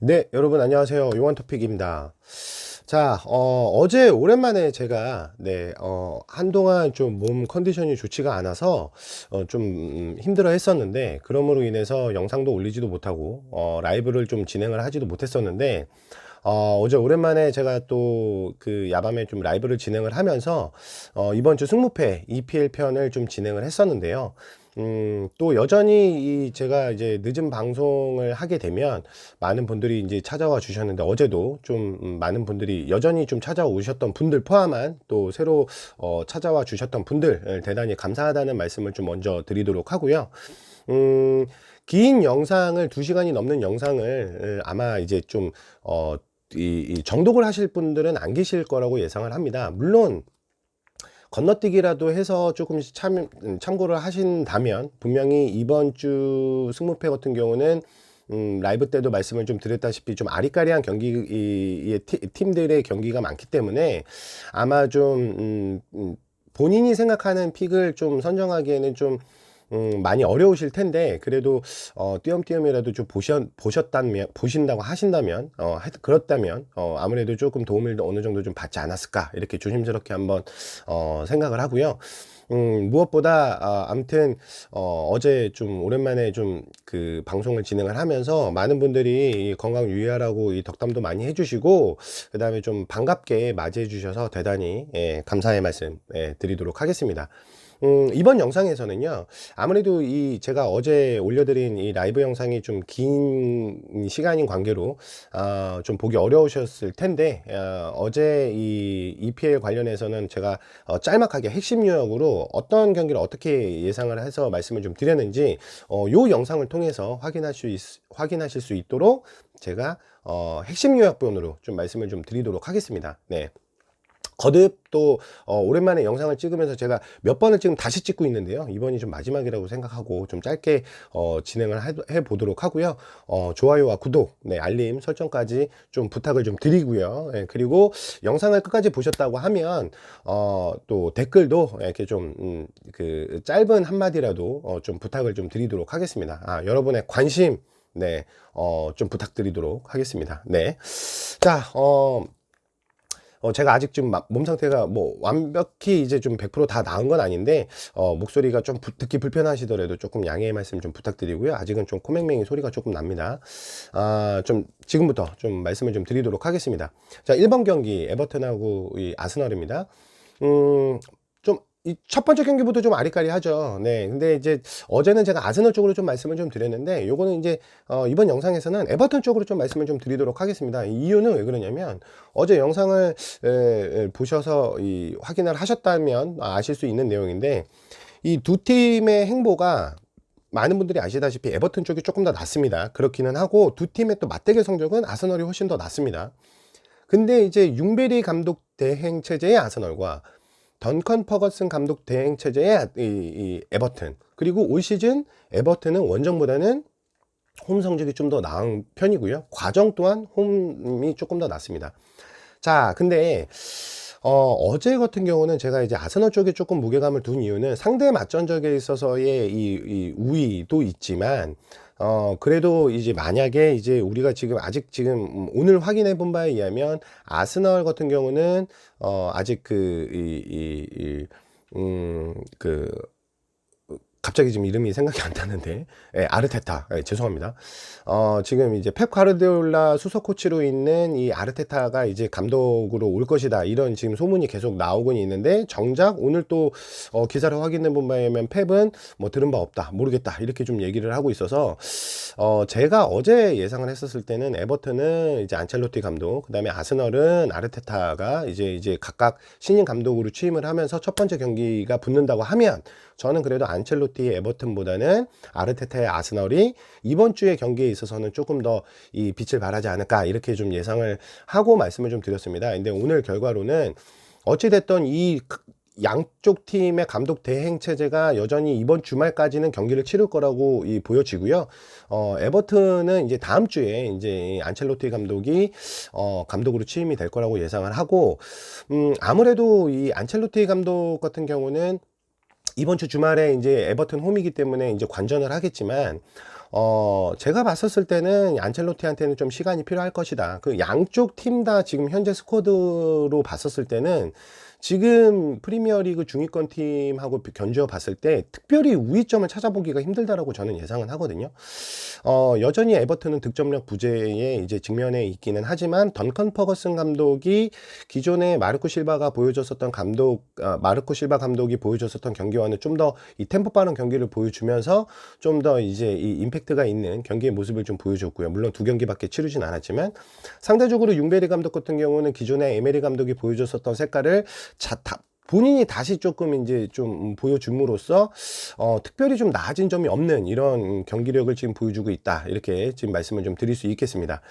네, 여러분 안녕하세요. 용한 토픽입니다. 자, 어, 제 오랜만에 제가, 네, 어, 한동안 좀 몸 컨디션이 좋지가 않아서, 어, 좀 음, 힘들어 했었는데, 그러므로 인해서 영상도 올리지도 못하고, 어, 라이브를 좀 진행을 하지도 못했었는데, 어, 어제 오랜만에 제가 또 그 야밤에 좀 라이브를 진행을 하면서, 어, 이번 주 승무패 EPL 편을 좀 진행을 했었는데요. 음, 또 여전히 이 제가 이제 늦은 방송을 하게 되면 많은 분들이 이제 찾아와 주셨는데 어제도 좀 음, 많은 분들이 여전히 좀 찾아오셨던 분들 포함한 또 새로 어, 찾아와 주셨던 분들 대단히 감사하다는 말씀을 좀 먼저 드리도록 하고요. 음, 긴 영상을 두 시간이 넘는 영상을 아마 이제 좀 어, 이, 이 정독을 하실 분들은 안 계실 거라고 예상을 합니다. 물론 건너뛰기라도 해서 조금씩 참, 참고를 하신다면 분명히 이번 주 승무패 같은 경우는 음, 라이브 때도 말씀을 좀 드렸다시피 좀 아리까리한 경기, 이, 이, 팀들의 경기가 많기 때문에 아마 좀, 음, 음, 본인이 생각하는 픽을 좀 선정하기에는 좀 음, 많이 어려우실 텐데 그래도 어, 띄엄띄엄이라도 좀 보셨, 보셨다면 보신다고 하신다면 어, 그렇다면 어, 아무래도 조금 도움을 어느 정도 좀 받지 않았을까 이렇게 조심스럽게 한번 어, 생각을 하고요. 음, 무엇보다 아, 아무튼 어, 어제 좀 오랜만에 좀 그 방송을 진행을 하면서 많은 분들이 건강 유의하라고 이 덕담도 많이 해주시고 그 다음에 좀 반갑게 맞이해 주셔서 대단히 예, 감사의 말씀 예, 드리도록 하겠습니다. 음, 이번 영상에서는요, 아무래도 이 제가 어제 올려드린 이 라이브 영상이 좀 긴 시간인 관계로, 어, 좀 보기 어려우셨을 텐데, 어, 제이 EPL 관련해서는 제가 어, 짤막하게 핵심 요약으로 어떤 경기를 어떻게 예상을 해서 말씀을 좀 드렸는지, 어, 요 영상을 통해서 확인할 수 있, 확인하실 수 있도록 제가 어, 핵심 요약본으로 좀 말씀을 좀 드리도록 하겠습니다. 네. 거듭 또 어, 오랜만에 영상을 찍으면서 제가 몇 번을 지금 다시 찍고 있는데요 이번이 좀 마지막이라고 생각하고 좀 짧게 어, 진행을 해, 보도록 하고요 어, 좋아요와 구독 네, 알림 설정까지 좀 부탁을 좀 드리고요 네, 그리고 영상을 끝까지 보셨다고 하면 어, 또 댓글도 이렇게 좀그 음, 그 짧은 한마디라도 어, 좀 부탁을 좀 드리도록 하겠습니다 아, 여러분의 관심 네, 어, 좀 부탁드리도록 하겠습니다. 네. 자, 어, 어, 제가 아직 좀몸 상태가 뭐 완벽히 이제 좀 100%다 나은 건 아닌데 어, 목소리가 좀 부, 듣기 불편하시더라도 조금 양해의 말씀 좀 부탁드리고요. 아직은 좀 코맹맹이 소리가 조금 납니다. 아, 좀 지금부터 좀 말씀을 좀 드리도록 하겠습니다. 자, 1번 경기 에버튼하고 이 아스널입니다. 음, 이 첫 번째 경기부터 좀 아리까리하죠. 네. 근데 이제 어제는 제가 아스널 쪽으로 좀 말씀을 좀 드렸는데 요거는 이제 어 이번 영상에서는 에버턴 쪽으로 좀 말씀을 좀 드리도록 하겠습니다. 이유는 왜 그러냐면 어제 영상을 에, 에, 보셔서 이 확인을 하셨다면 아실 수 있는 내용인데 이 두 팀의 행보가 많은 분들이 아시다시피 에버턴 쪽이 조금 더 낫습니다. 그렇기는 하고 두 팀의 또 맞대결 성적은 아스널이 훨씬 더 낫습니다. 근데 이제 융베리 감독 대행 체제의 아스널과 던컨 퍼거슨 감독 대행 체제의 이, 이 에버튼 그리고 올 시즌 에버튼은 원정보다는 홈 성적이 좀 더 나은 편이고요. 과정 또한 홈이 조금 더 낫습니다. 자, 근데 어, 어제 같은 경우는 제가 이제 아스널 쪽에 조금 무게감을 둔 이유는 상대 맞전적에 있어서의 이, 이 우위도 있지만 어, 그래도 이제 만약에 이제 우리가 지금 아직 지금 오늘 확인해 본 바에 의하면 아스널 같은 경우는 어, 아직 그, 이, 이, 이 음, 그, 갑자기 지금 이름이 생각이 안 나는데. 예, 아르테타. 예, 죄송합니다. 어, 지금 이제 펩 카르디올라 수석 코치로 있는 이 아르테타가 이제 감독으로 올 것이다. 이런 지금 소문이 계속 나오고 있는데 정작 오늘 또 어, 기사를 확인해 본 바에 의하면 펩은 뭐 들은 바 없다 모르겠다 이렇게 좀 얘기를 하고 있어서 어, 제가 어제 예상을 했었을 때는 에버튼은 이제 안첼로티 감독 그다음에 아스널은 아르테타가 이제 이제 각각 신인 감독으로 취임을 하면서 첫 번째 경기가 붙는다고 하면 저는 그래도 안첼로티의 에버튼보다는 아르테타의 아스널이 이번 주의 경기에 있어서는 조금 더 이 빛을 발하지 않을까 이렇게 좀 예상을 하고 말씀을 좀 드렸습니다. 근데 오늘 결과로는 어찌됐던 이 양쪽 팀의 감독 대행 체제가 여전히 이번 주말까지는 경기를 치를 거라고 이 보여지고요. 어, 에버튼은 이제 다음 주에 이제 안첼로티 감독이 어, 감독으로 취임이 될 거라고 예상을 하고, 음, 아무래도 이 안첼로티 감독 같은 경우는 이번 주 주말에 이제 에버튼 홈이기 때문에 이제 관전을 하겠지만 어, 제가 봤었을 때는 안첼로티한테는 좀 시간이 필요할 것이다. 그 양쪽 팀 다 지금 현재 스쿼드로 봤었을 때는 지금 프리미어리그 중위권 팀하고 견주어 봤을 때 특별히 우위점을 찾아보기가 힘들다라고 저는 예상은 하거든요. 어, 여전히 에버튼은 득점력 부재에 이제 직면해 있기는 하지만 던컨 퍼거슨 감독이 기존에 마르코 실바가 보여줬었던 감독, 아, 마르코 실바 감독이 보여줬었던 경기와는 좀 더 이 템포 빠른 경기를 보여주면서 좀 더 이제 이 임팩트가 있는 경기의 모습을 좀 보여줬고요. 물론 두 경기밖에 치르진 않았지만 상대적으로 융베리 감독 같은 경우는 기존에 에메리 감독이 보여줬었던 색깔을 자, 다, 본인이 다시 조금 이제 좀 보여줌으로써 어, 특별히 좀 나아진 점이 없는 이런 경기력을 지금 보여주고 있다 이렇게 지금 말씀을 좀 드릴 수 있겠습니다.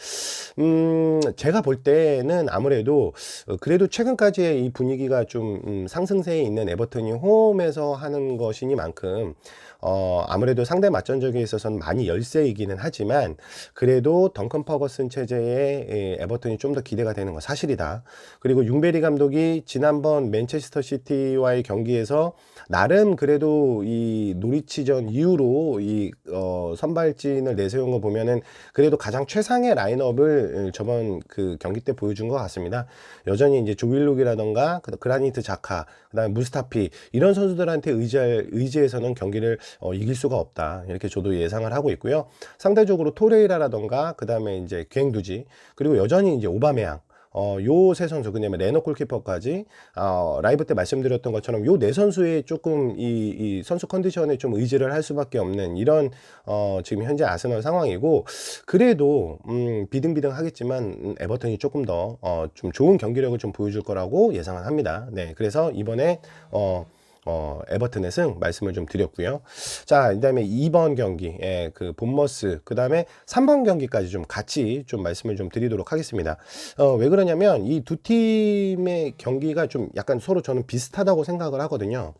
음, 제가 볼 때는 아무래도 어, 그래도 최근까지의 이 분위기가 좀 음, 상승세에 있는 에버턴이 홈에서 하는 것이니만큼 어, 아무래도 상대 맞전적에 있어서는 많이 열세이기는 하지만 그래도 덩컨 퍼거슨 체제에 예, 에버턴이 좀 더 기대가 되는 건 사실이다. 그리고 융베리 감독이 지난번 맨체스터 시티와의 경기에서 나름 그래도 이 노리치전 이후로 이 어, 선발진을 내세운 거 보면은 그래도 가장 최상의 라인업을 저번 그 경기 때 보여준 것 같습니다. 여전히 이제 조윌룩이라던가 그 그라니트 자카, 그다음에 무스타피 이런 선수들한테 의지할 의지해서는 경기를 어, 이길 수가 없다. 이렇게 저도 예상을 하고 있고요. 상대적으로 토레이라라던가 그다음에 이제 갱두지 그리고 여전히 이제 오바메양 어, 요 세 선수, 그다음에 레노 골키퍼까지, 어, 라이브 때 말씀드렸던 것처럼 요 네 선수의 조금 이, 이 선수 컨디션에 좀 의지를 할 수밖에 없는 이런, 어, 지금 현재 아스널 상황이고, 그래도, 음, 비등비등 하겠지만, 음, 에버턴이 조금 더, 어, 좀 좋은 경기력을 좀 보여줄 거라고 예상을 합니다. 네. 그래서 이번에, 어, 어, 에버튼의 승 말씀을 좀 드렸고요. 자, 그다음에 2번 경기, 예, 그 본머스, 그다음에 3번 경기까지 좀 같이 좀 말씀을 좀 드리도록 하겠습니다. 어, 왜 그러냐면 이 두 팀의 경기가 좀 약간 서로 저는 비슷하다고 생각을 하거든요.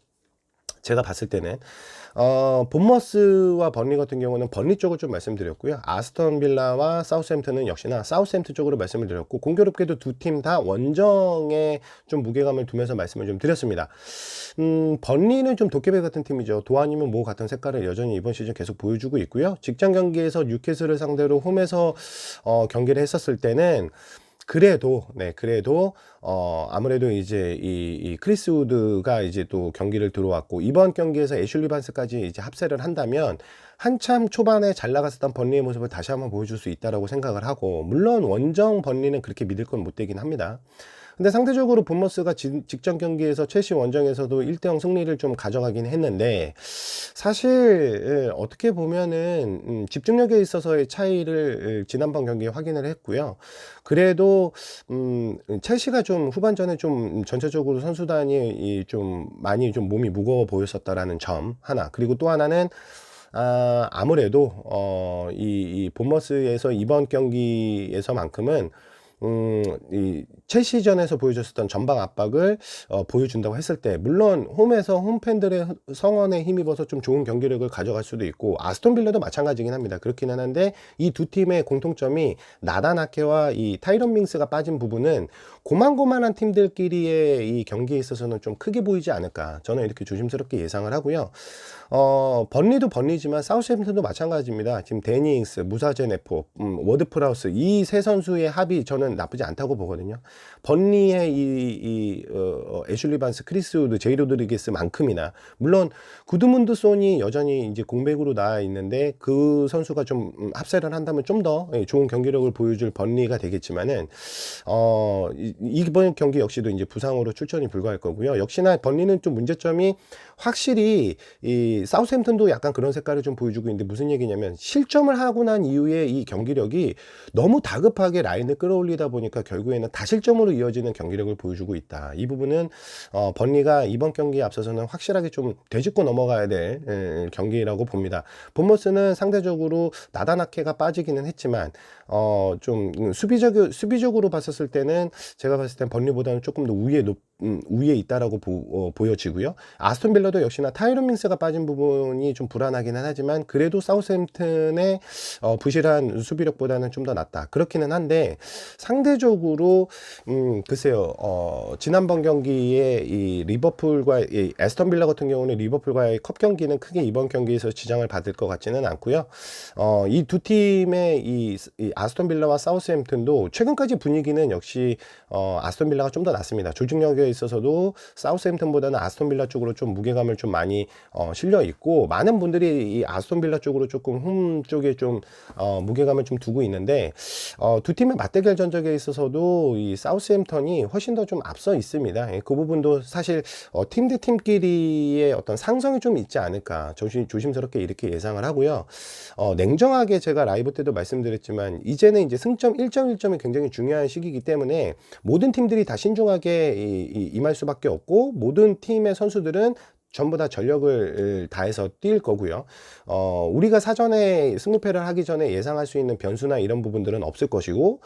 제가 봤을 때는 어, 본머스와 번리 같은 경우는 번리 쪽을 좀 말씀드렸고요. 아스턴 빌라와 사우스햄튼은 역시나 사우스햄튼 쪽으로 말씀을 드렸고 공교롭게도 두 팀 다 원정에 좀 무게감을 두면서 말씀을 좀 드렸습니다. 음, 번리는 좀 도깨비 같은 팀이죠. 도아니면 뭐 같은 색깔을 여전히 이번 시즌 계속 보여주고 있고요. 직장 경기에서 뉴캐슬을 상대로 홈에서 어, 경기를 했었을 때는 그래도 네 그래도 어 아무래도 이제 이, 이 크리스 우드가 이제 또 경기를 들어왔고 이번 경기에서 애슐리 반스까지 이제 합세를 한다면 한참 초반에 잘 나갔었던 번리의 모습을 다시 한번 보여줄 수 있다라고 생각을 하고 물론 원정 번리는 그렇게 믿을 건 못 되긴 합니다. 근데 상대적으로 본머스가 직전 경기에서 첼시 원정에서도 1대0 승리를 좀 가져가긴 했는데 사실 예, 어떻게 보면은 음, 집중력에 있어서의 차이를 예, 지난번 경기에 확인을 했고요. 그래도 음, 첼시가 좀 후반전에 좀 전체적으로 선수단이 좀 많이 좀 몸이 무거워 보였었다라는 점 하나 그리고 또 하나는 아, 아무래도 어, 이, 이 본머스에서 이번 경기에서만큼은 음, 이 첼시전에서 보여줬었던 전방 압박을 어, 보여준다고 했을 때 물론 홈에서 홈팬들의 성원에 힘입어서 좀 좋은 경기력을 가져갈 수도 있고 아스톤 빌라도 마찬가지긴 합니다. 그렇긴 하는데 이 두 팀의 공통점이 나다나케와 이 타이런 밍스가 빠진 부분은 고만고만한 팀들끼리의 이 경기에 있어서는 좀 크게 보이지 않을까 저는 이렇게 조심스럽게 예상을 하고요. 어, 번리도 번리지만 사우스햄튼도 마찬가지입니다. 지금 데니잉스, 무사제네포, 음, 워드프라우스 이 세 선수의 합이 저는 나쁘지 않다고 보거든요. 번리의 이, 이 어, 애슐리 반스, 크리스 우드, 제이 로드리게스만큼이나 물론 구드문드 손이 여전히 이제 공백으로 나와 있는데 그 선수가 좀 음, 합세를 한다면 좀 더 좋은 경기력을 보여줄 번리가 되겠지만은 어, 이번 경기 역시도 이제 부상으로 출전이 불가할 거고요. 역시나 번리는 좀 문제점이 확실히 이 사우스햄튼도 약간 그런 색깔을 좀 보여주고 있는데 무슨 얘기냐면 실점을 하고 난 이후에 이 경기력이 너무 다급하게 라인을 끌어올리다 보니까 결국에는 다실점으로 이어지는 경기력을 보여주고 있다. 이 부분은 어, 번리가 이번 경기에 앞서서는 확실하게 좀 되짚고 넘어가야 될 에, 경기라고 봅니다. 본머스는 상대적으로 나다나케가 빠지기는 했지만 어, 좀 수비적 수비적으로 봤었을 때는 제가 봤을 땐 번리보다는 조금 더 우위에 높 음, 우위에 있다라고 보, 어, 보여지고요. 아스톤 빌라도 역시나 타이런 밍스가 빠진 부분이 좀 불안하기는 하지만 그래도 사우스햄튼의 어, 부실한 수비력보다는 좀 더 낫다. 그렇기는 한데 상대적으로 음 글쎄요 어 지난번 경기에 이 리버풀과 이 에스턴 빌라 같은 경우는 리버풀과의 컵 경기는 크게 이번 경기에서 지장을 받을 것 같지는 않고요. 어 이 두 팀의 이, 이 아스톤 빌라와 사우스햄튼도 최근까지 분위기는 역시 어 아스톤 빌라가 좀 더 낫습니다. 조직력에 있어서도 사우스햄튼보다는 아스톤 빌라 쪽으로 좀 무게감을 좀 많이 어 실려 있고 많은 분들이 이 아스톤 빌라 쪽으로 조금 홈 쪽에 좀 어, 무게감을 좀 두고 있는데 어, 두 팀의 맞대결 전적에 있어서도 이 사우스햄턴이 훨씬 더 좀 앞서 있습니다. 예, 그 부분도 사실 어, 팀 대 팀끼리의 어떤 상성이 좀 있지 않을까 조심, 조심스럽게 이렇게 예상을 하고요. 어, 냉정하게 제가 라이브 때도 말씀드렸지만 이제는 이제 승점 1.1점이 굉장히 중요한 시기이기 때문에 모든 팀들이 다 신중하게 이, 이, 임할 수밖에 없고 모든 팀의 선수들은 전부 다 전력을 다해서 뛸 거고요. 어, 우리가 사전에 승무패를 하기 전에 예상할 수 있는 변수나 이런 부분들은 없을 것이고,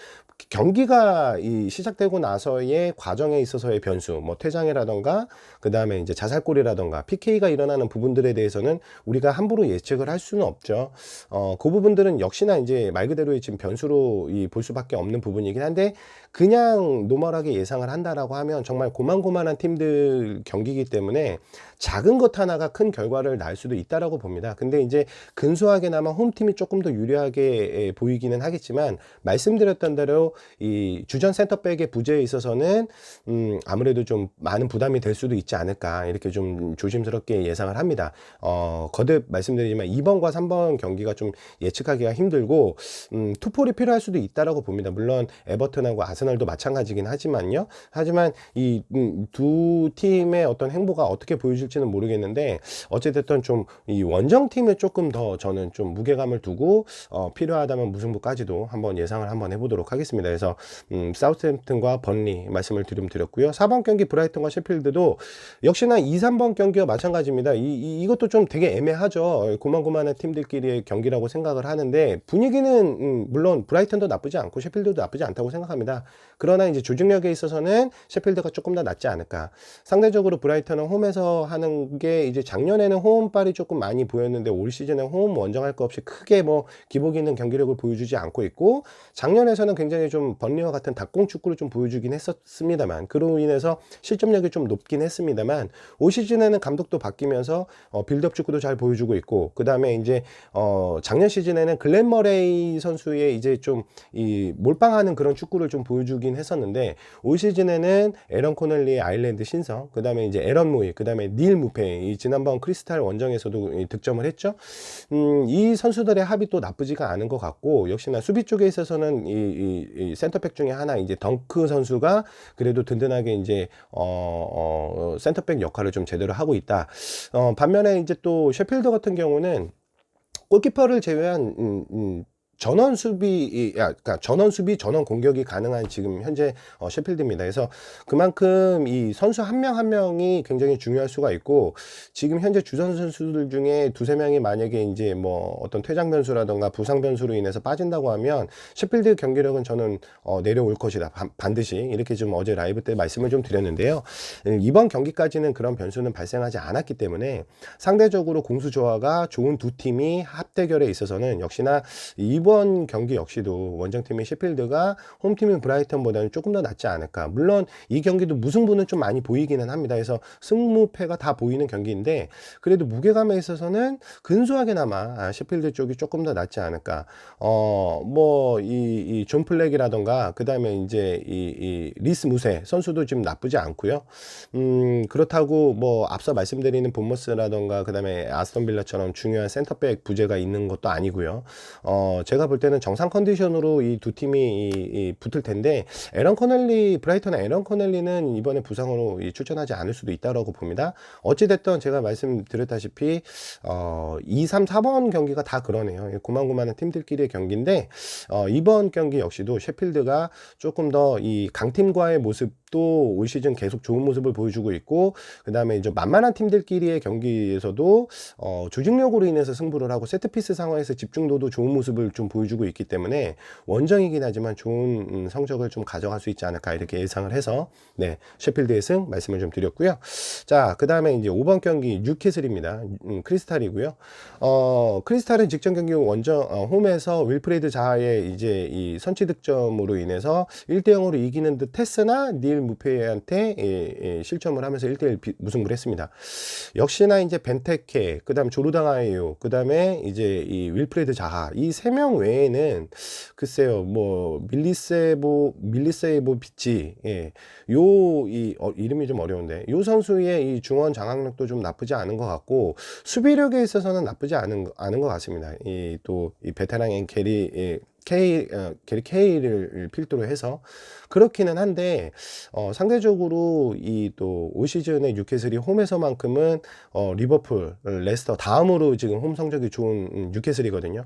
경기가 이 시작되고 나서의 과정에 있어서의 변수, 뭐 퇴장이라던가, 그 다음에 이제 자살골이라던가, PK가 일어나는 부분들에 대해서는 우리가 함부로 예측을 할 수는 없죠. 어, 그 부분들은 역시나 이제 말 그대로의 지금 변수로 이 볼 수밖에 없는 부분이긴 한데, 그냥 노멀하게 예상을 한다라고 하면 정말 고만고만한 팀들 경기이기 때문에 작은 것 하나가 큰 결과를 날 수도 있다라고 봅니다. 근데 이제 근소하게나마 홈팀이 조금 더 유리하게 보이기는 하겠지만 말씀드렸던 대로 이 주전 센터백의 부재에 있어서는 음 아무래도 좀 많은 부담이 될 수도 있지 않을까 이렇게 좀 조심스럽게 예상을 합니다. 어 거듭 말씀드리지만 2번과 3번 경기가 좀 예측하기가 힘들고 음 투폴이 필요할 수도 있다라고 봅니다. 물론 에버튼하고 아스널도 마찬가지긴 하지만요. 하지만 이두 팀의 어떤 행보가 어떻게 보여질 지는 모르겠는데 어찌됐든 좀 이 원정팀에 조금 더 저는 좀 무게감을 두고 어 필요하다면 무승부까지도 한번 예상을 한번 해보도록 하겠습니다. 그래서 음 사우스햄튼과 번리 말씀을 드림 드렸고요. 4번 경기 브라이턴과 셰필드도 역시나 2, 3번 경기와 마찬가지입니다. 이, 이 이것도 좀 되게 애매하죠. 고만고만한 팀들끼리의 경기라고 생각을 하는데 분위기는 음 물론 브라이턴도 나쁘지 않고 셰필드도 나쁘지 않다고 생각합니다. 그러나 이제 조직력에 있어서는 셰필드가 조금 더 낫지 않을까. 상대적으로 브라이턴은 홈에서 하는 게 이제 작년에는 홈빨이 조금 많이 보였는데 올 시즌에 홈 원정할 거 없이 크게 뭐 기복 있는 경기력을 보여주지 않고 있고 작년에서는 굉장히 좀 번리와 같은 닭공 축구를 좀 보여주긴 했었습니다만 그로 인해서 실점력이 좀 높긴 했습니다만 올 시즌에는 감독도 바뀌면서 어, 빌드업 축구도 잘 보여주고 있고 그 다음에 이제 어, 작년 시즌에는 글렌 머레이 선수의 이제 좀 이 몰빵하는 그런 축구를 좀 보여주긴 했었는데 올 시즌에는 에런 코넬리의 아일랜드 신성 그 다음에 이제 에런 무이 그 다음에 닐 무페 이 지난번 크리스탈 원정에서도 득점을 했죠. 음, 이 선수들의 합이 또 나쁘지가 않은 것 같고 역시나 수비 쪽에 있어서는 이, 이, 이 센터백 중에 하나 이제 덩크 선수가 그래도 든든하게 이제 어, 어, 센터백 역할을 좀 제대로 하고 있다. 어, 반면에 이제 또 셰필드 같은 경우는 골키퍼를 제외한 음, 음, 전원 수비, 야, 그러니까 전원 수비, 전원 공격이 가능한 지금 현재 어, 셰필드입니다. 그래서 그만큼 이 선수 한명한 명이 굉장히 중요할 수가 있고 지금 현재 주전 선수들 중에 두세 명이 만약에 이제 뭐 어떤 퇴장 변수라던가 부상 변수로 인해서 빠진다고 하면 셰필드 경기력은 저는 어, 내려올 것이다. 반, 반드시 이렇게 좀 어제 라이브 때 말씀을 좀 드렸는데요. 이번 경기까지는 그런 변수는 발생하지 않았기 때문에 상대적으로 공수 조화가 좋은 두 팀이 합대결에 있어서는 역시나 이번 이번 경기 역시도 원정팀인 셰필드가 홈팀인 브라이턴보다는 조금 더 낫지 않을까. 물론 이 경기도 무승부는 좀 많이 보이기는 합니다. 그래서 승무패가 다 보이는 경기인데 그래도 무게감에 있어서는 근소하게나마 아, 셰필드 쪽이 조금 더 낫지 않을까. 어, 뭐, 이, 이존 플렉이라던가, 그 다음에 이제 이, 이 리스 무세 선수도 지금 나쁘지 않고요. 음, 그렇다고 뭐 앞서 말씀드리는 본머스라던가, 그 다음에 아스톤 빌라처럼 중요한 센터백 부재가 있는 것도 아니고요. 어, 제가 제가 볼 때는 정상 컨디션으로 이 두 팀이 이, 이 붙을 텐데 에런 커넬리 브라이턴의 에런 커넬리는 이번에 부상으로 출전하지 않을 수도 있다고 봅니다. 어찌 됐든 제가 말씀드렸다시피 어, 2, 3, 4번 경기가 다 그러네요. 고만고만한 팀들끼리의 경기인데 어, 이번 경기 역시도 셰필드가 조금 더 이 강팀과의 모습 또 올 시즌 계속 좋은 모습을 보여주고 있고 그 다음에 이제 만만한 팀들끼리의 경기에서도 어, 조직력으로 인해서 승부를 하고 세트피스 상황에서 집중도도 좋은 모습을 좀좀 보여주고 있기 때문에 원정이긴 하지만 좋은 음, 성적을 좀 가져갈 수 있지 않을까 이렇게 예상을 해서 네 셰필드의 승 말씀을 좀 드렸고요. 자, 그 다음에 이제 5번 경기 뉴캐슬입니다. 음, 크리스탈이고요. 어, 크리스탈은 직전 경기 원정 어, 홈에서 윌프레드 자하의 이제 이 선취 득점으로 인해서 1대 0으로 이기는 듯 했으나 닐 무페한테 예, 예, 실점을 하면서 1대1 비- 무승부를 했습니다. 역시나 이제 벤테케, 그 다음 조르당 아이유, 그다음에 이제 이 윌프레드 자하 이 세 명 외에는 글쎄요, 뭐 밀리세보 밀리세이보비치, 예, 요 이 어, 이름이 좀 어려운데 요 선수의 이 중원 장악력도 좀 나쁘지 않은 것 같고 수비력에 있어서는 나쁘지 않은 않은 것 같습니다. 이 또 이 베테랑인 게리 예, K 어, 게리 K를 필두로 해서 그렇기는 한데 어, 상대적으로 이 또 올 시즌의 뉴캐슬이 홈에서만큼은 어, 리버풀, 레스터 다음으로 지금 홈 성적이 좋은 음, 뉴캐슬이거든요.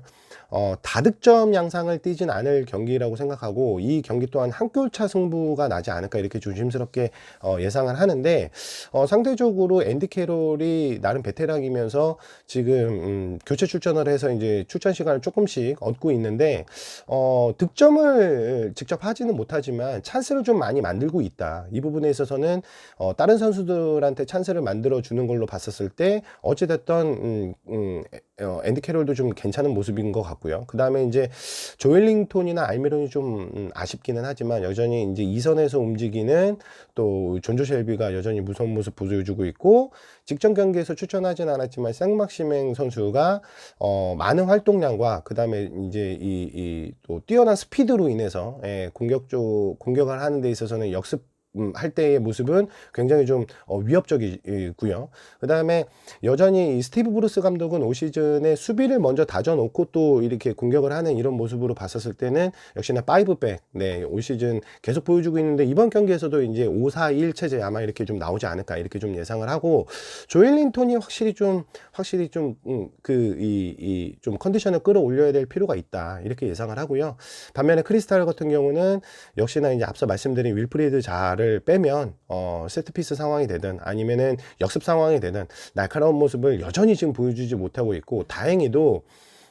어, 다득점 양상을 띠진 않을 경기라고 생각하고 이 경기 또한 한 골차 승부가 나지 않을까 이렇게 조심스럽게 어, 예상을 하는데 어, 상대적으로 앤디 캐롤이 나름 베테랑이면서 지금 음, 교체 출전을 해서 이제 출전 시간을 조금씩 얻고 있는데 어, 득점을 직접 하지는 못하지만 찬스를 좀 많이 만들고 있다. 이 부분에 있어서는 어, 다른 선수들한테 찬스를 만들어 주는 걸로 봤었을 때 어찌됐던 음, 음, 어, 앤디 캐롤도 좀 괜찮은 모습인 것 같고 요. 그 다음에 이제 조엘링톤이나 알미론이 좀 음, 아쉽기는 하지만 여전히 이제 이선에서 움직이는 또 존조 셸비가 여전히 무서운 모습 보여주고 있고 직전 경기에서 출전하진 않았지만 생막시맹 선수가 어, 많은 활동량과 그 다음에 이제 이, 이또 뛰어난 스피드로 인해서 예, 공격 쪽 공격을 하는 데 있어서는 역습 음, 할 때의 모습은 굉장히 좀 어, 위협적이고요. 그 다음에 여전히 이 스티브 브루스 감독은 올 시즌에 수비를 먼저 다져놓고 또 이렇게 공격을 하는 이런 모습으로 봤었을 때는 역시나 5백, 네, 올 시즌 계속 보여주고 있는데 이번 경기에서도 이제 5-4-1 체제 아마 이렇게 좀 나오지 않을까 이렇게 좀 예상을 하고 조엘린 톤이 확실히 좀 확실히 좀 그 이 이 좀 컨디션을 끌어올려야 될 필요가 있다 이렇게 예상을 하고요. 반면에 크리스탈 같은 경우는 역시나 이제 앞서 말씀드린 윌프리드 자를 빼면 어 세트피스 상황이 되든 아니면은 역습 상황이 되든 날카로운 모습을 여전히 지금 보여주지 못하고 있고 다행히도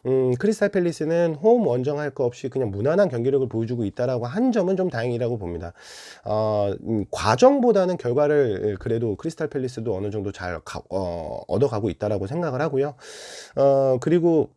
음, 크리스탈 팰리스는 홈 원정할 거 없이 그냥 무난한 경기력을 보여주고 있다라고 한 점은 좀 다행이라고 봅니다. 어, 음, 과정보다는 결과를 그래도 크리스탈 팰리스도 어느 정도 잘 가- 어, 얻어가고 있다라고 생각을 하고요. 어, 그리고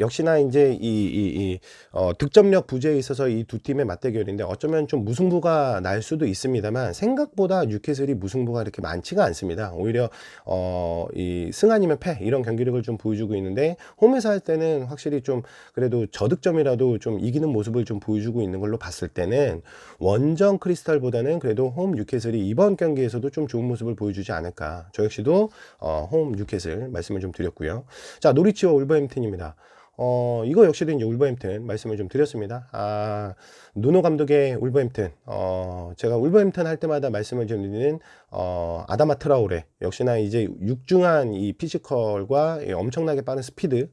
역시나 이제 이, 이, 이 어, 득점력 부재에 있어서 이 두 팀의 맞대결인데 어쩌면 좀 무승부가 날 수도 있습니다만 생각보다 뉴캐슬이 무승부가 이렇게 많지가 않습니다. 오히려 어, 이 승 아니면 패 이런 경기력을 좀 보여주고 있는데 홈에서 할 때는 확실히 좀 그래도 저득점이라도 좀 이기는 모습을 좀 보여주고 있는 걸로 봤을 때는 원정 크리스탈보다는 그래도 홈 뉴캐슬이 이번 경기에서도 좀 좋은 모습을 보여주지 않을까. 저 역시도 어, 홈 뉴캐슬 말씀을 좀 드렸고요. 자 노리치와 울버햄튼입니다. 어, 이거 역시도 이제 울버햄튼 말씀을 좀 드렸습니다. 아, 누노 감독의 울버햄튼. 어, 제가 울버햄튼 할 때마다 말씀을 좀 드리는, 어, 아다마 트라우레. 역시나 이제 육중한 이 피지컬과 이 엄청나게 빠른 스피드.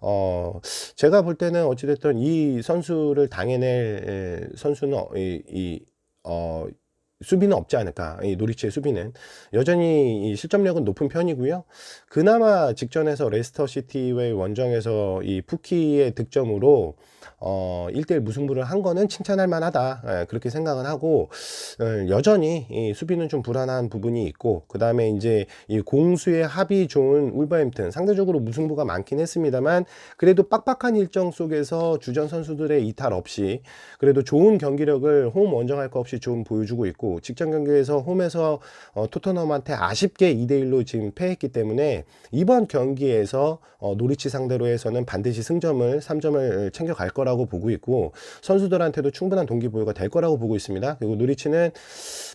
어, 제가 볼 때는 어찌됐든 이 선수를 당해낼 에, 선수는, 어, 이, 이, 어, 수비는 없지 않을까. 이 노리치의 수비는. 여전히 이 실점력은 높은 편이고요. 그나마 직전에서 레스터 시티의 원정에서 이 푸키의 득점으로 어 1대1 무승부를 한 거는 칭찬할 만하다. 예, 그렇게 생각은 하고 어, 여전히 이 수비는 좀 불안한 부분이 있고 그 다음에 이제 이 공수의 합이 좋은 울버햄튼 상대적으로 무승부가 많긴 했습니다만 그래도 빡빡한 일정 속에서 주전 선수들의 이탈 없이 그래도 좋은 경기력을 홈 원정할 거 없이 좀 보여주고 있고 직전 경기에서 홈에서 어, 토트넘한테 아쉽게 2대1로 지금 패했기 때문에 이번 경기에서 어, 노리치 상대로 해서는 반드시 승점을 3점을 챙겨갈 거라 고 보고 있고 선수들한테도 충분한 동기부여가 될 거라고 보고 있습니다. 그리고 노리치는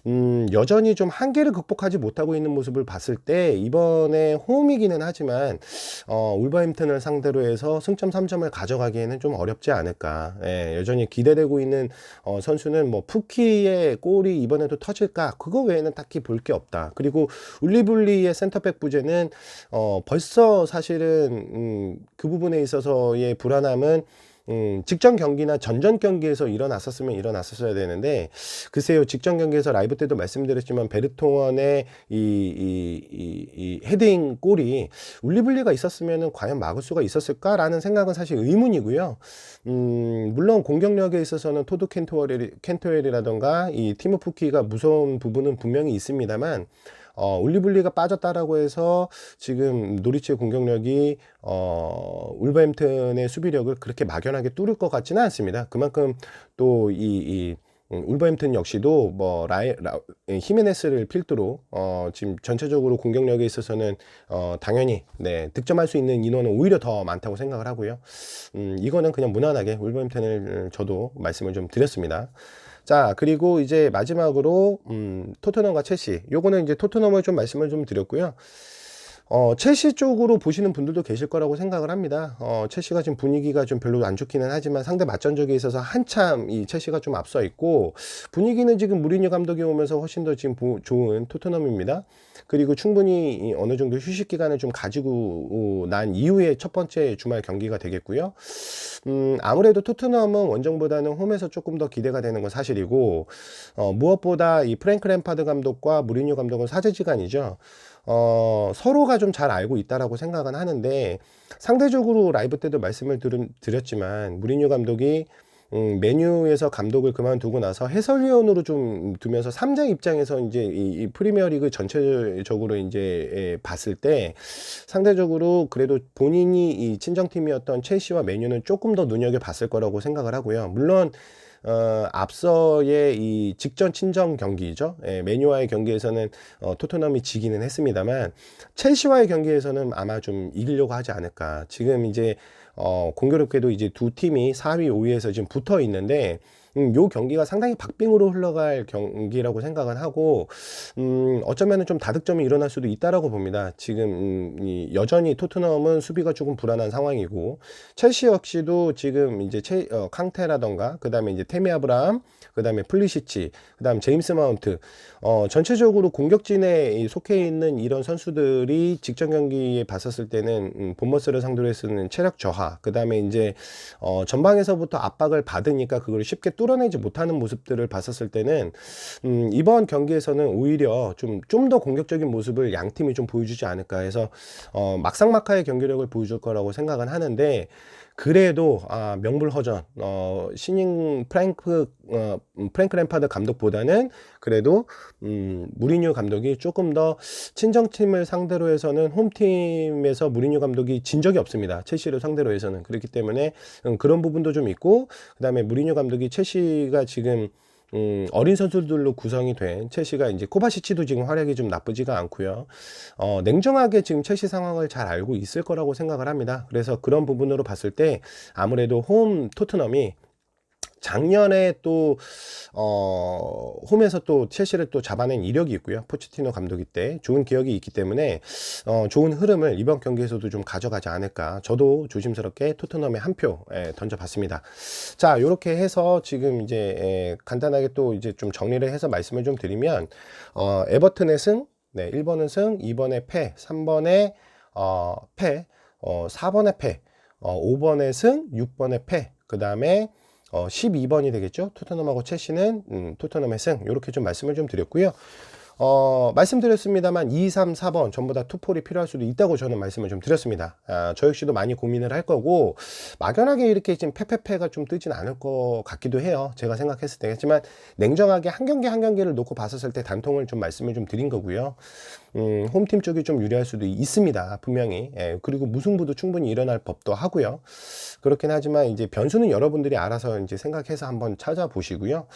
음, 여전히 좀 한계를 극복하지 못하고 있는 모습을 봤을 때 이번에 홈이기는 하지만 어, 울버햄튼을 상대로 해서 승점 3점을 가져가기에는 좀 어렵지 않을까. 예, 여전히 기대되고 있는 어, 선수는 뭐 푸키의 골이 이번에도 터질까? 그거 외에는 딱히 볼 게 없다. 그리고 울리블리의 센터백 부재는 어, 벌써 사실은 음, 그 부분에 있어서의 불안함은 음, 직전 경기나 전전 경기에서 일어났었으면 일어났었어야 되는데 글쎄요 직전 경기에서 라이브 때도 말씀드렸지만 베르통원의 이, 이, 이, 이 헤딩 골이 울리블리가 있었으면 과연 막을 수가 있었을까라는 생각은 사실 의문이고요. 음, 물론 공격력에 있어서는 토드 켄토웰이, 켄토웰이라던가 이 티모 푸키가 무서운 부분은 분명히 있습니다만 어, 올리블리가 빠졌다라고 해서 지금 노리치의 공격력이 어, 울버햄튼의 수비력을 그렇게 막연하게 뚫을 것 같지는 않습니다. 그만큼 또이 이, 음, 울버햄튼 역시도 뭐 라이, 라, 예, 히메네스를 필두로 어, 지금 전체적으로 공격력에 있어서는 어, 당연히 네, 득점할 수 있는 인원은 오히려 더 많다고 생각을 하고요. 음, 이거는 그냥 무난하게 울버햄튼을 저도 말씀을 좀 드렸습니다. 자, 그리고 이제 마지막으로 음, 토트넘과 첼시. 요거는 이제 토트넘을 좀 말씀을 좀 드렸고요. 어, 첼시 쪽으로 보시는 분들도 계실 거라고 생각을 합니다. 어, 첼시가 지금 분위기가 좀 별로 안 좋기는 하지만 상대 맞전적에 있어서 한참 이 첼시가 좀 앞서 있고 분위기는 지금 무리뉴 감독이 오면서 훨씬 더 지금 보, 좋은 토트넘입니다. 그리고 충분히 이 어느 정도 휴식 기간을 좀 가지고 난 이후에 첫 번째 주말 경기가 되겠고요. 음, 아무래도 토트넘은 원정보다는 홈에서 조금 더 기대가 되는 건 사실이고 어, 무엇보다 이 프랭크 램파드 감독과 무리뉴 감독은 사제지간이죠. 어, 서로가 좀 잘 알고 있다라고 생각은 하는데 상대적으로 라이브 때도 말씀을 들, 드렸지만 무리뉴 감독이 음, 메뉴에서 감독을 그만두고 나서 해설위원으로 좀 두면서 삼자 입장에서 이제 이, 이 프리미어리그 전체적으로 이제 예, 봤을 때 상대적으로 그래도 본인이 이 친정팀이었던 첼시와 메뉴는 조금 더 눈여겨 봤을 거라고 생각을 하고요. 물론 어, 앞서의 이 직전 친정 경기죠. 예, 메뉴와의 경기에서는 어, 토트넘이 지기는 했습니다만 첼시와의 경기에서는 아마 좀 이기려고 하지 않을까. 지금 이제 어, 공교롭게도 이제 두 팀이 4위, 5위에서 지금 붙어 있는데 음, 요 경기가 상당히 박빙으로 흘러갈 경기라고 생각은 하고 음, 어쩌면은 좀 다득점이 일어날 수도 있다라고 봅니다. 지금 음, 이 여전히 토트넘은 수비가 조금 불안한 상황이고 첼시 역시도 지금 이제 채, 어, 캉테라던가 그다음에 이제 테미 아브라함 그다음에 플리시치 그다음 제임스 마운트 어, 전체적으로 공격진에 속해 있는 이런 선수들이 직전 경기에 봤었을 때는 음, 본머스를 상대로 했는 체력 저하 그다음에 이제 어, 전방에서부터 압박을 받으니까 그걸 쉽게 뚫어내지 못하는 모습들을 봤었을 때는 음, 이번 경기에서는 오히려 좀 좀 더 공격적인 모습을 양 팀이 좀 보여주지 않을까 해서 어, 막상막하의 경기력을 보여줄 거라고 생각은 하는데 그래도 아, 명불허전 어, 신인 프랭크 어, 음, 프랭크 램파드 감독보다는 그래도 음, 무리뉴 감독이 조금 더 친정팀을 상대로 해서는 홈팀에서 무리뉴 감독이 진 적이 없습니다. 첼시를 상대로 해서는 그렇기 때문에 음, 그런 부분도 좀 있고 그다음에 무리뉴 감독이 첼시가 지금 음, 어린 선수들로 구성이 된 첼시가 이제 코바시치도 지금 활약이 좀 나쁘지가 않고요. 어, 냉정하게 지금 첼시 상황을 잘 알고 있을 거라고 생각을 합니다. 그래서 그런 부분으로 봤을 때 아무래도 홈 토트넘이 작년에 또, 어, 홈에서 또 첼시를 또 잡아낸 이력이 있고요. 포치티노 감독이 때 좋은 기억이 있기 때문에, 어, 좋은 흐름을 이번 경기에서도 좀 가져가지 않을까. 저도 조심스럽게 토트넘에 한 표, 예, 던져봤습니다. 자, 요렇게 해서 지금 이제, 예, 간단하게 또 이제 좀 정리를 해서 말씀을 좀 드리면, 어, 에버튼의 승, 네, 1번은 승, 2번에 패, 3번에, 어, 패, 어, 4번에 패, 어, 5번에 승, 6번에 패, 그 다음에 어, 12번이 되겠죠. 토트넘하고 첼시는 음, 토트넘의 승 이렇게 좀 말씀을 좀 드렸고요. 어, 말씀드렸습니다만 2, 3, 4번 전부 다 투폴이 필요할 수도 있다고 저는 말씀을 좀 드렸습니다. 아, 저 역시도 많이 고민을 할 거고 막연하게 이렇게 지금 페페페가 좀 뜨진 않을 것 같기도 해요. 제가 생각했을 때. 하지만 냉정하게 한 경기 한 경기를 놓고 봤었을 때 단통을 좀 말씀을 좀 드린 거고요. 음, 홈팀 쪽이 좀 유리할 수도 있습니다. 분명히. 예, 그리고 무승부도 충분히 일어날 법도 하고요. 그렇긴 하지만 이제 변수는 여러분들이 알아서 이제 생각해서 한번 찾아보시고요.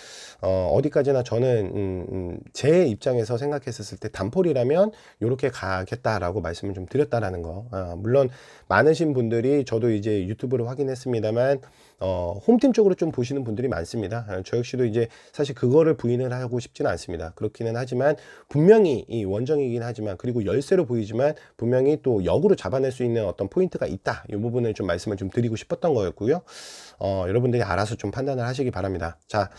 어, 어디까지나 저는 음, 음, 제 입장에서 생각했었을 때 단폴이라면 이렇게 가겠다라고 말씀을 좀 드렸다라는 거. 어, 물론 많으신 분들이 저도 이제 유튜브를 확인했습니다만 어, 홈팀 쪽으로 좀 보시는 분들이 많습니다. 아, 저 역시도 이제 사실 그거를 부인을 하고 싶지는 않습니다. 그렇기는 하지만 분명히 이 원정이긴 하지만 그리고 열세로 보이지만 분명히 또 역으로 잡아낼 수 있는 어떤 포인트가 있다. 이 부분을 좀 말씀을 좀 드리고 싶었던 거였고요. 어, 여러분들이 알아서 좀 판단을 하시기 바랍니다. 자,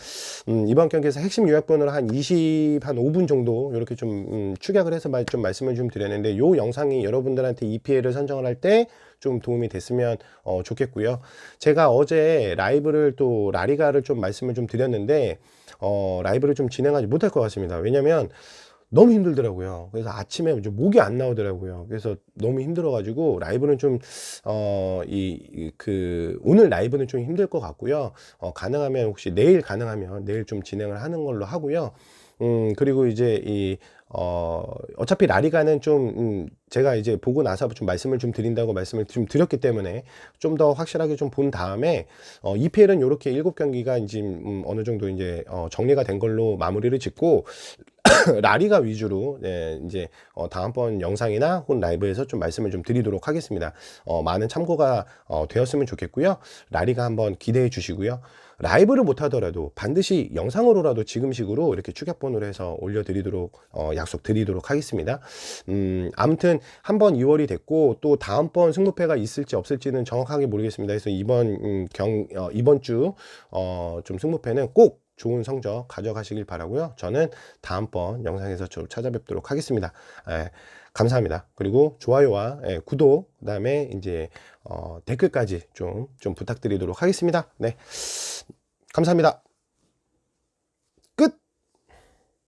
음, 이번 경기에서 핵심 요약본으로 한 20, 한 5분 정도 이렇게 좀 음, 축약을 해서 말, 좀 말씀을 좀 드렸는데 요 영상이 여러분들한테 EPL을 선정을 할 때 좀 도움이 됐으면 어, 좋겠고요. 제가 어제 라이브를 또 라리가를 좀 말씀을 좀 드렸는데 어, 라이브를 좀 진행하지 못할 것 같습니다. 왜냐면 너무 힘들더라고요. 그래서 아침에 목이 안 나오더라고요. 그래서 너무 힘들어가지고 라이브는 좀, 어, 이, 그, 오늘 라이브는 좀 힘들 것 같고요. 어, 가능하면 혹시 내일 가능하면 내일 좀 진행을 하는 걸로 하고요. 음, 그리고 이제 이, 어, 어차피 라리가는 좀, 음, 제가 이제 보고 나서 좀 말씀을 좀 드린다고 말씀을 좀 드렸기 때문에 좀 더 확실하게 좀 본 다음에, 어, EPL은 이렇게 일곱 경기가 이제, 음, 어느 정도 이제, 어, 정리가 된 걸로 마무리를 짓고, 라리가 위주로 네, 이제 어, 다음번 영상이나 혹은 라이브에서 좀 말씀을 좀 드리도록 하겠습니다. 어, 많은 참고가 어, 되었으면 좋겠고요. 라리가 한번 기대해 주시고요. 라이브를 못 하더라도 반드시 영상으로라도 지금식으로 이렇게 추격본으로 해서 올려드리도록 어, 약속드리도록 하겠습니다. 음, 아무튼 한번 2월이 됐고 또 다음번 승부패가 있을지 없을지는 정확하게 모르겠습니다. 그래서 이번 음, 경 어, 이번 주 어, 좀 승부패는 꼭 좋은 성적 가져가시길 바라고요. 저는 다음번 영상에서 좀 찾아뵙도록 하겠습니다. 예, 감사합니다. 그리고 좋아요와 예, 구독, 그다음에 이제 어, 댓글까지 좀 좀 부탁드리도록 하겠습니다. 네, 감사합니다.